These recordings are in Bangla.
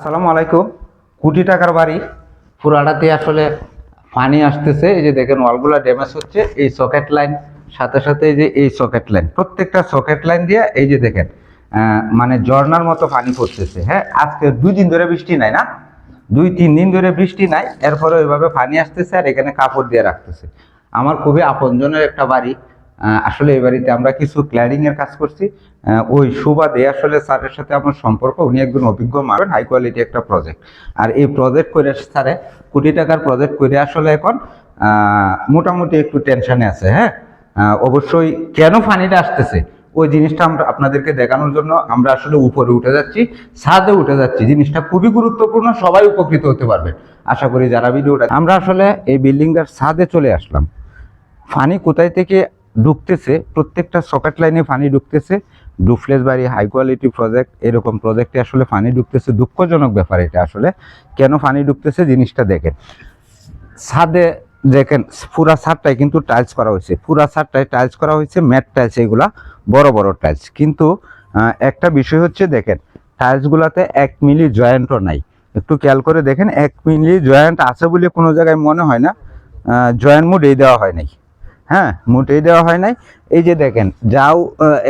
আসসালামু আলাইকুম। কোটি টাকার বাড়ি। পুরাটাতে আসলে পানি আসতেছে। এই যে দেখেন, ওয়ালগুলো ড্যামেজ হচ্ছে। এই সকেট লাইন, সাথে সাথে এই যে এই সকেট লাইন, প্রত্যেকটা সকেট লাইন দিয়ে এই যে দেখেন মানে ঝর্ণার মতো পানি পড়তেছে। হ্যাঁ আজকে দুই দিন ধরে বৃষ্টি নাই না? দুই, তিন দিন ধরে বৃষ্টি নাই। এরপরে ওইভাবে পানি আসতেছে আর এখানে কাপড় দিয়ে রাখতেছে। আমার খুবই আপনজনের একটা বাড়ি। আসলে এই বাড়িতে আমরা কিছু ক্ল্যারিং এর কাজ করছি। ওই সুবাদে আসলে স্যারের সাথে আমার সম্পর্ক, উনি একজন অভিজ্ঞ মানুষ হাই কোয়ালিটি একটা প্রজেক্ট আর এই প্রজেক্ট করে স্যারে কোটি টাকার প্রজেক্ট করে আসলে এখন মোটামুটি একটু টেনশনে আছে হ্যাঁ? অবশ্যই কেন ফানিটা আসতেছে? ওই জিনিসটা আমরা আপনাদেরকে দেখানোর জন্য আমরা আসলে উপরে উঠে যাচ্ছি, ছাদে উঠে যাচ্ছি। জিনিসটা খুবই গুরুত্বপূর্ণ, সবাই উপকৃত হতে পারবে। আশা করি যারা ভিডিওটা আমরা আসলে এই বিল্ডিংটার ছাদে চলে আসলাম। ফানি কোথায় থেকে ঢুকতেছে, প্রত্যেকটা সকেট লাইনে পানি ঢুকতেছে। ডুফলেস বাড়ি হাই কোয়ালিটি প্রজেক্ট এরকম প্রজেক্টে আসলে পানি ঢুকতেছে। দুঃখজনক ব্যাপার এটা আসলে। কেন পানি ঢুকতেছে জিনিসটা দেখেন। ছাদে দেখেন, পুরা ছাদটাই কিন্তু টাইলস করা হয়েছে। পুরা ছাদটায় টাইলস করা হয়েছে ম্যাট টাইলস এগুলা, বড় বড় টাইলস কিন্তু একটা বিষয় হচ্ছে দেখেন টাইলসগুলোতে এক মিলি জয়েন্টও নাই। একটু খেয়াল করে দেখেন, এক মিলি জয়েন্ট আছে বলে কোনো জায়গায় মনে হয় না জয়েন্ট মুডেই দেওয়া হয় নাই। হ্যাঁ মোটেই দেওয়া হয় নাই। এই যে দেখেন, যাও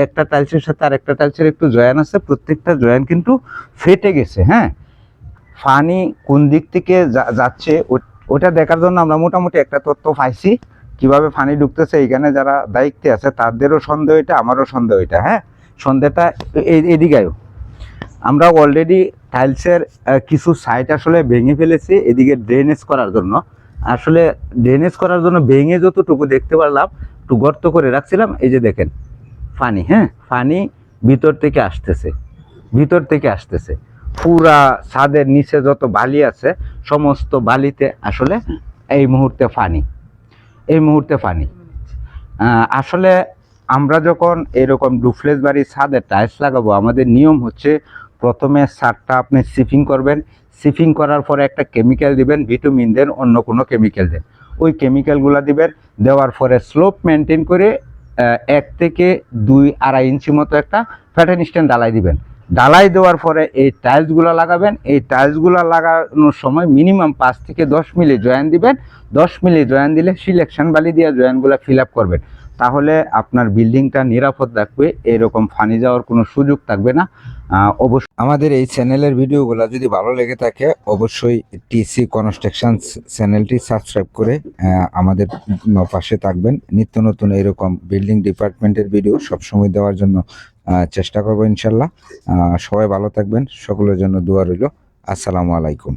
একটা টাইলসের সাথে আর একটা টাইলসের একটু জয়েন আছে, প্রত্যেকটা জয়েন কিন্তু ফেটে গেছে হ্যাঁ। ফানি কোন দিক থেকে যাচ্ছে, ওটা দেখার জন্য আমরা মোটামুটি একটা তথ্য পাইছি, কীভাবে ফানি ঢুকতেছে, এইখানে যারা দায়িত্বে আছে, তাদেরও সন্দেহ এটা, আমারও সন্দেহ এটা হ্যাঁ। সন্দেহটা এদিকেও আমরা অলরেডি টাইলসের কিছু সাইট আসলে ভেঙে ফেলেছি, এদিকে ড্রেনেজ করার জন্য। আসলে ড্রেনেজ করার জন্য ভেঙে যতটুকু দেখতে পারলাম, একটু গর্ত করে রাখছিলাম, এই যে দেখেন ফানি হ্যাঁ ফানি ভিতর থেকে আসতেছে, ভিতর থেকে আসতেছে। পুরা ছাদের নিচে যত বালি আছে, সমস্ত বালিতে আসলে এই মুহূর্তে ফানি এই মুহূর্তে ফানি আসলে আমরা যখন এরকম ডুফলেস বাড়ির ছাদে টাইলস লাগাবো, আমাদের নিয়ম হচ্ছে প্রথমে ছাদটা আপনি সিফিং করবেন সিফিং করার পরে একটা কেমিক্যাল দিবেন ভিটামিন দেন, অন্য কোনো কেমিক্যাল দেন। ওই কেমিক্যালগুলো দিবেন, দেওয়ার পরে স্লোপ মেনটেন করে এক থেকে দুই আড়াই ইঞ্চি মতো একটা ফ্যাটেন স্ট্যান্ড ডালাই দিবেন। ডালাই দেওয়ার পরে এই টাইলসগুলো লাগাবেন। এই টাইলসগুলো লাগানোর সময় মিনিমাম পাঁচ থেকে দশ মিলি জয়েন দিবেন। দশ মিলি জয়েন দিলে সিলেকশন বালি দিয়ে জয়েনগুলো ফিল আপ করবেন। তাহলে আপনার বিল্ডিংটা নিরাপদ থাকবে, এরকম ফানি যাওয়ার কোনো সুযোগ থাকবে না। অবশ্যই আমাদের এই চ্যানেলের ভিডিওগুলো যদি ভালো লেগে থাকে, অবশ্যই টিসি কনস্ট্রাকশন চ্যানেলটি সাবস্ক্রাইব করে আমাদের পাশে থাকবেন। নিত্য নতুন এরকম বিল্ডিং ডিপার্টমেন্টের ভিডিও সবসময় দেওয়ার জন্য চেষ্টা করব ইনশাল্লাহ। সবাই ভালো থাকবেন, সকলের জন্য দোয়া রইল। আসসালামু আলাইকুম।